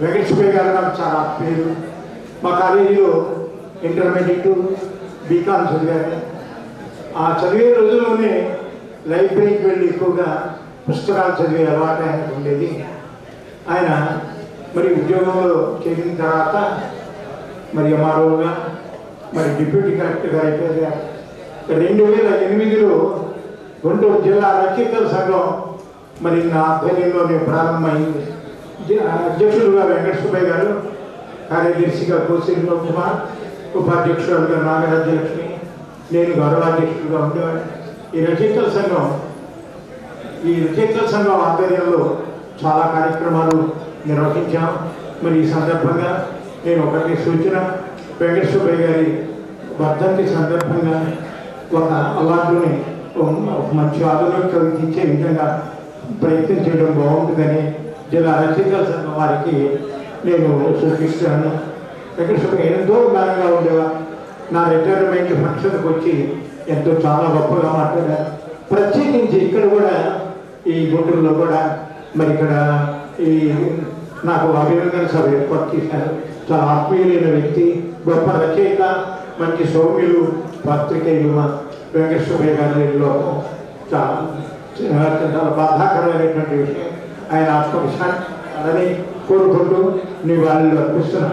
వెంకటేశ్వర గారు నాకు చాలా పేరు. మా కాలేజీలో ఇంటర్మీడియట్ బీకామ్ చదివాను. ఆ చదివే రోజుల్లోనే లైబ్రరీకి వెళ్ళి ఎక్కువగా పుస్తకాలు చదివే అలవాటు ఆయనకు ఉండేది. ఆయన మరి ఉద్యోగంలో చేరిన తర్వాత మరి ఎంఆర్ఓగా మరి డిప్యూటీ కలెక్టర్గా అయిపోయారు. రెండు వేల ఎనిమిదిలో గుంటూరు జిల్లా రచయితల సంఘం మరి నా ఆధ్వర్యంలోనే ప్రారంభమైంది. జ- అధ్యక్షులుగా వెంకటసుబ్బయ్య గారు కార్యదర్శిగా కోసిరిలో కుమార్ ఉపాధ్యక్షురాలుగా నాగరాజ్యలక్ష్మి నేను గౌరవాధ్యక్షులుగా ఉండేవాడిని. ఈ రచయితల సంఘం ఈ రచయితల సంఘం ఆధ్వర్యంలో చాలా కార్యక్రమాలు నిర్వహించాం. మరి ఈ సందర్భంగా నేను ఒకటి సూచన వెంకటేశ్వరయ్య గారి వర్ధంతి సందర్భంగా ఒక అవార్డుని ఒక మంచి ఆధునిక కవిత ఇచ్చే విధంగా ప్రయత్నం చేయడం బాగుంటుందని జిల్లా రచయితల సంఘం వారికి నేను సూచిస్తున్నాను వెంకటేశ్వర ఎంతో ఘనంగా ఉండేవా నా రిటైర్మెంట్ ఫంక్షన్కి వచ్చి ఎంతో చాలా గొప్పగా మాట్లాడారు. ప్రత్యేకించి ఇక్కడ కూడా ఈ గుంటూరులో కూడా మరి ఇక్కడ ఈ నాకు అభినందన సభ ఏర్పాటు చేశారు. చాలా ఆత్మీయులైన వ్యక్తి గొప్ప రచయిత మంచి సౌమ్యులు పత్రికేయులు మా వెంకటేశ్వరయ్య గారి లోపం చాలా చాలా బాధాకరమైనటువంటి విషయం. ఆయన ఆత్మవిశ్వాసం అలానే కోరుకుంటూ నీ వాళ్ళు అర్పిస్తున్నాను.